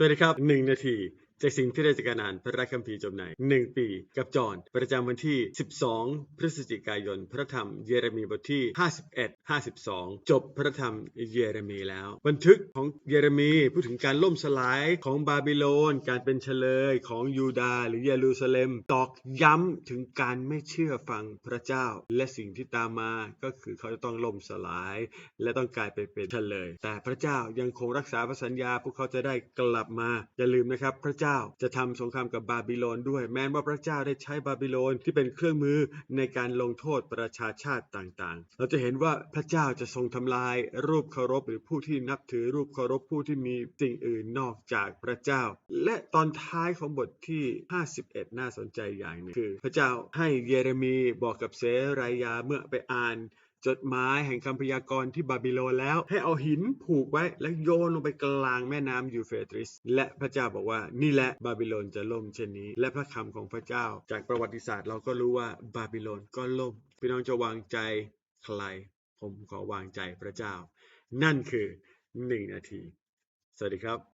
สวัสดีครับ 1 นาที จากสิ่งที่ได้จากการอ่านพระราคัมภีร์จบใน1ปีกับจอห์นประจำวันที่ 12 พฤศจิกายน พระธรรมเยเรมีบทที่ 51 52 จบพระธรรมเยเรมีแล้ว บันทึกของเยเรมีพูดถึงการล่มสลายของบาบิโลน การเป็นเฉลยของยูดาห์หรือเยรูซาเล็ม ตอกย้ำถึงการไม่เชื่อฟังพระเจ้า และสิ่งที่ตามมาก็คือเขาจะต้องล่มสลาย และต้องกลายไปเป็นเฉลย แต่พระเจ้ายังคงรักษาพระสัญญาพวกเขาจะได้กลับมาอย่าลืมนะครับพระเจ้าจะทำสงครามกับบาบิโลนด้วย แม้ว่าพระเจ้าได้ใช้บาบิโลนที่เป็นเครื่องมือในการลงโทษประชาชาติต่างๆ เราจะเห็นว่าพระเจ้าจะทรงทำลายรูปเคารพหรือผู้ที่นับถือรูปเคารพผู้ที่มีสิ่งอื่นนอกจากพระเจ้า และตอนท้ายของบทที่ 51 น่าสนใจอย่างหนึ่งคือ พระเจ้าให้เยเรมีบอกกับเสรายาเมื่อไปอ่าน จดหมายแห่งคำพยากรณ์ที่บาบิโลนแล้ว ให้เอาหินผูกไว้แล้วโยนลงไปกลางแม่น้ำยูเฟรตริส และพระเจ้าบอกว่านี่แหละบาบิโลนจะล่มเช่นนี้ และพระคำของพระเจ้า จากประวัติศาสตร์เราก็รู้ว่าบาบิโลนก็ล่ม พี่น้องจะวางใจใคร ผมขอวางใจพระเจ้า นั่นคือหนึ่งนาที สวัสดีครับ